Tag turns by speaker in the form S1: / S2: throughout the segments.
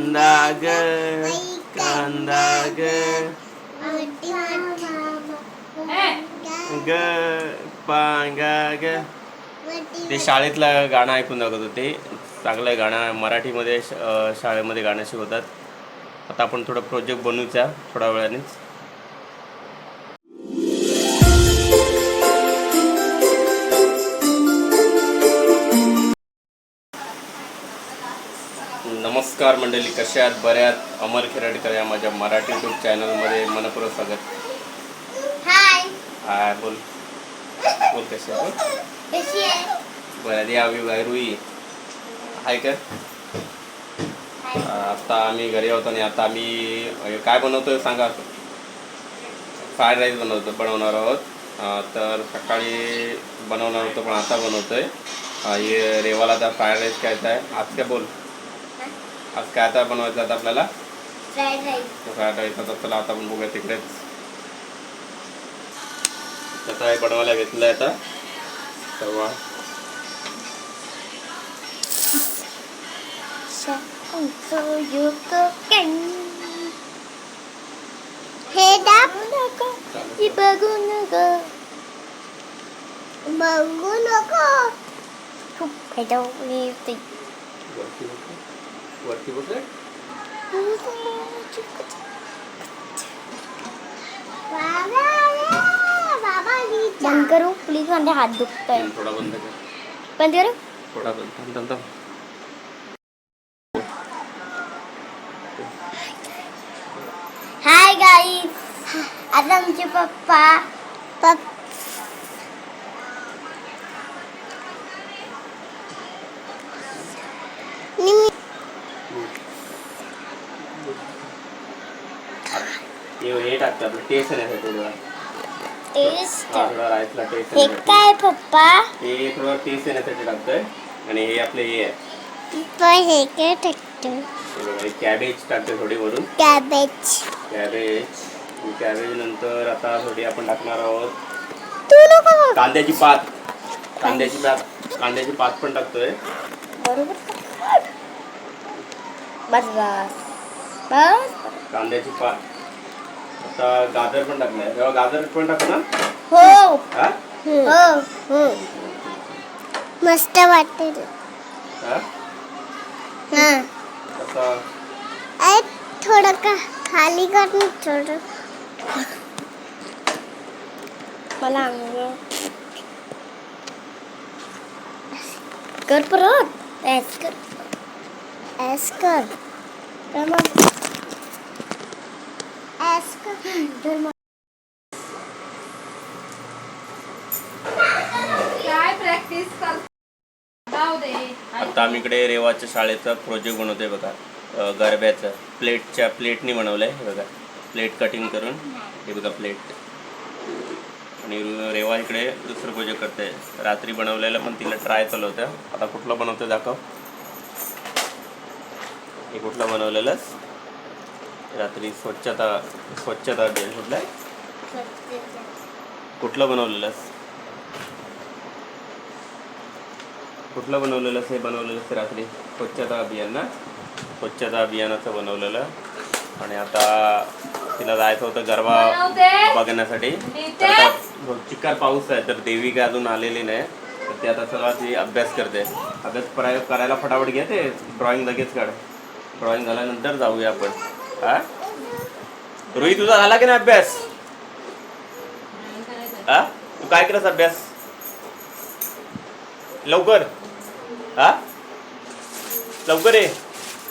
S1: कांदा ग कांदा ग ग पांगा ग ते शाळेतलं गाणं ऐकून दाखवत होते. चांगलं गाणं मराठीमध्ये श- शाळेमध्ये गाणं शिकवतात. आता आपण थोडं प्रोजेक्ट बनवूचा थोड्या वेळानेच. नमस्कार मंडळी कशा आहात? बऱ्यात अमर खेराडकर या माझ्या मराठी यूट्यूब चॅनलमध्ये मनपूर्वक स्वागत.
S2: हाय
S1: हाय बोल. बोल कशा आहे? बरं आम्ही बाहेर रुई आहे का? आता आम्ही घरी होतो आणि आता आम्ही काय बनवतोय सांगा फ्राईड राईस बनवतो बनवणार आहोत. तर सकाळी बनवणार होतो पण आता बनवतोय. हे रेवाला आता फ्राईड राईस काय आहे. आज काय बोल? आज काय आता बनवायचं आता आपल्याला
S2: फ्राईड राईस
S1: फ्राईड राईस आता चला आता आपण बघूया तिकडेच आता हे बनवायला घेतलं आहे आता तेव्हा
S2: हे दाबू नको हे बघू नको बघू नको खूप फायदा येते
S1: वरती बघ.
S2: बंद करू? प्लीज माझे हात दुखतोय.
S1: थोडा बंद कर.
S2: बंद करू?
S1: थोडा बंद थांब थांब थांब.
S2: हाय गाईज आता आमचे पप्पा पप
S1: हे हे टाकतं आपलं टेस्ट येण्यासाठी थोडा
S2: टेस्ट
S1: हा, थोडा राईसला टेस्ट
S2: हे काय पप्पा?
S1: हे थोडं टेस्ट येण्यासाठी टाकतोय. आणि हे आपले हे आहे.
S2: हे काय टाकतो
S1: हे बघा, हे कॅबेज टाकतोय थोडी वरून.
S2: कॅबेज
S1: कॅबेज कॅबेज नंतर आता थोडी आपण टाकणार आहोत.
S2: तू नको.
S1: कांद्याची पात. कांद्याची पात. कांद्याची पात पण टाकतोय.
S2: बरोबर. बस बस. बस.
S1: कांद्याची पात. आता गाजर पण टाकलंय तेव्हा गाजर पण टाकू ना?
S2: हो.
S1: हा?
S2: हो हो. मस्त वाटेल.
S1: हा?
S2: हा.
S1: आता
S2: अरे थोडं का खाली कर ना थोडं. मला अंग कर परत. ॲस कर. ॲस कर. कर तर मग
S3: काय प्रॅक्टिस
S1: आता आम्ही इकडे रेवाच्या शाळेचा प्रोजेक्ट बनवतोय बघा. गरब्याचं. प्लेटच्या प्लेटनी बनवलंय हे बघा. प्लेट कटिंग करून. हे बघा प्लेट. आणि रेवा इकडे दुसरं प्रोजेक्ट करते रात्री बनवलेलं पण तिला ट्राय चालू होतं. आता कुठलं बनवतं दाखव. हे कुठलं बनवलेलंच रात्री स्वच्छता स्वच्छता डे कुठलं आहे? कुठलं बनवलेलंस कुठलं बनवलेलं हे बनवलेलं ते रात्री? स्वच्छता अभियान ना? स्वच्छता अभियानाचं बनवलेलं. आणि आता तिला जायचं होतं गरबा. बघण्यासाठी. चिक्कार पाऊस आहे तर देवी काय अजून आलेली नाही. तर ती आता सगळा ती अभ्यास करते. अभ्यास प्रयोग करायला फटाफट घे ते. ड्रॉइंग लगेच काढ. ड्रॉइंग झाल्यानंतर जाऊया आपण. हा? रोहित तुझा झाला की नाही अभ्यास? हा? तू काय केलास अभ्यास? लवकर. हा? लवकर ये.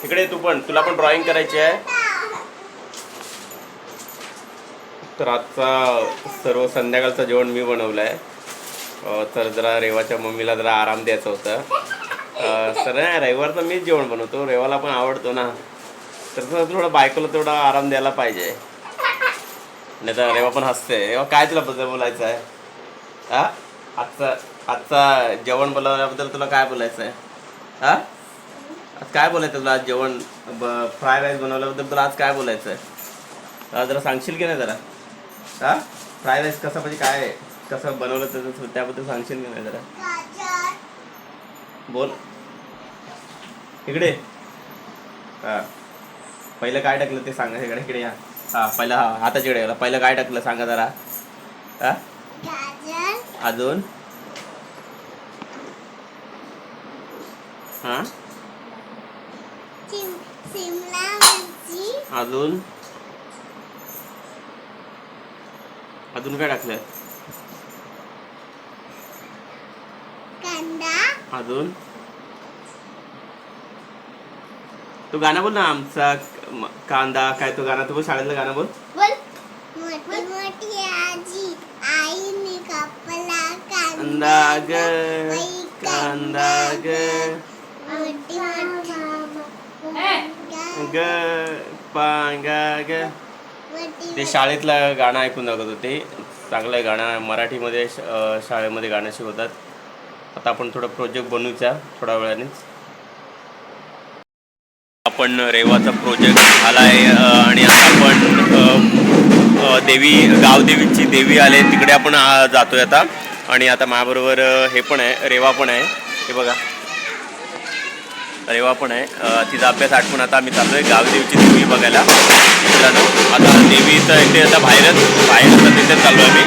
S1: तिकडे तू पण. तुला पण ड्रॉइंग करायची आहे. तर आजचा सर्व संध्याकाळचं जेवण मी बनवलं आहे तर जरा रेवाच्या मम्मीला जरा आराम द्यायचा होता. तर नाही रविवारचं मीच जेवण बनवतो. रेवाला पण आवडतो ना. तर तसं थोडं बायकोला तेवढा आराम द्यायला पाहिजे. नाही तर रेवा पण हसते. रेवा काय तुला बद्दल बोलायचं आहे हा? आजचा आजचा जेवण बनवल्याबद्दल तुला काय बोलायचं आहे हा? आज काय बोलायचं तुला आज जेवण? फ्राय राईस बनवल्याबद्दल तुला आज काय बोलायचं आहे जरा सांगशील की नाही जरा? हा? फ्राय राईस कसं म्हणजे काय? आहे? कसं बनवलं त्याचं त्याबद्दल सांगशील की नाही जरा? बोल. इकडे हा. पहिलं काय टाकलं ते सांगा इकडे इकडे या. हा पहिलं हा हाताच्या इकडे गेला पहिलं काय टाकलं सांगा जरा. हा? अजून? हा? अजून? अजून काय टाकलं अजून? तू गाणं बोल ना आमचा. म- कांदा काय तो गाणं तू बोल शाळेतलं गाणं बोल.
S2: बोल. मोठी मोठी आजी आईने कापला
S1: कांदा ग
S2: बाई
S1: कांदा ग
S2: मोठी मोठी
S1: ग पांगा ग.
S2: मोठी
S1: ते शाळेतलं गाणं ऐकून दाखवत होते. चांगलं गाणं मराठीमध्ये श- अं, शाळेमध्ये गाणं शिकवतात. आता आपण थोडं प्रोजेक्ट बनवूचा थोड्या वेळानेच. आपण रेवाचा प्रोजेक्ट झाला आहे आणि आता आपण देवी गावदेवीची देवी आले तिकडे आपण जातो जातोय आता. आणि आता माझ्याबरोबर हे पण आहे रेवा पण आहे. हे बघा. रेवा पण आहे. तिचा अभ्यास आठवून आता आम्ही चाललोय गावदेवीची देवी बघायला. मित्रांनो आता देवी तर इथे आता बाहेरच बाहेर तिथे चाललो आम्ही.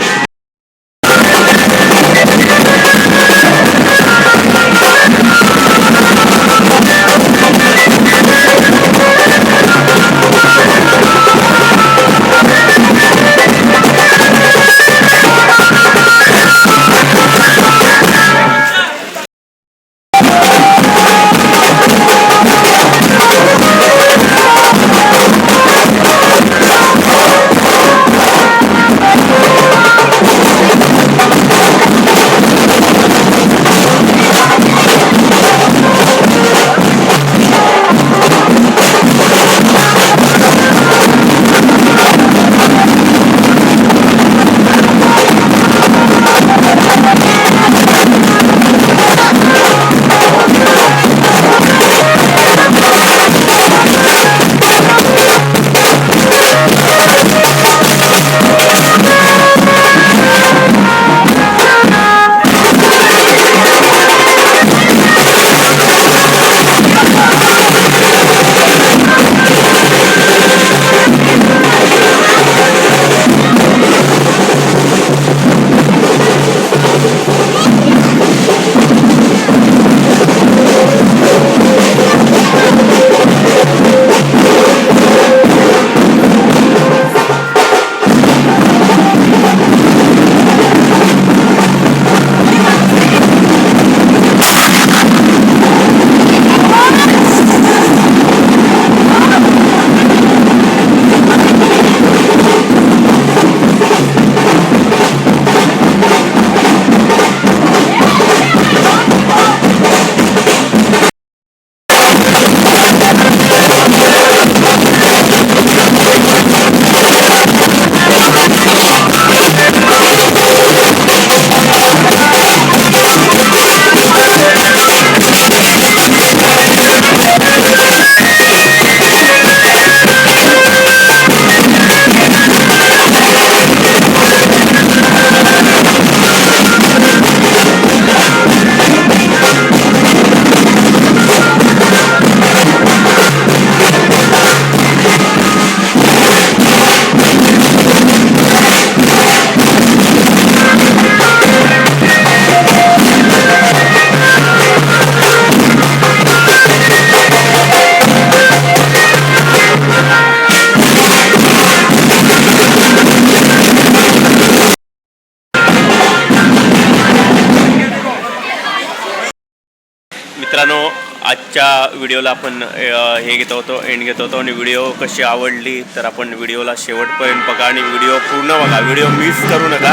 S1: मित्रांनो आजच्या व्हिडिओला आपण हे घेत होतो एंड घेत होतो. आणि व्हिडिओ कशी आवडली तर आपण व्हिडिओला शेवटपर्यंत बघा. आणि व्हिडिओ पूर्ण बघा. व्हिडिओ मिस करू नका.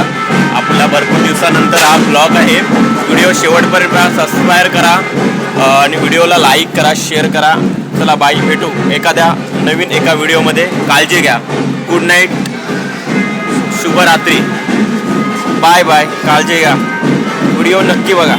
S1: आपला भरपूर दिवसानंतर हा ब्लॉग आहे. व्हिडिओ शेवटपर्यंत सबस्क्राईब करा. आणि व्हिडिओला लाईक करा शेअर करा. चला बाई भेटू एखाद्या नवीन एका व्हिडिओमध्ये. काळजी घ्या. गुड नाईट शुभरात्री. बाय बाय काळजी घ्या. व्हिडिओ नक्की बघा.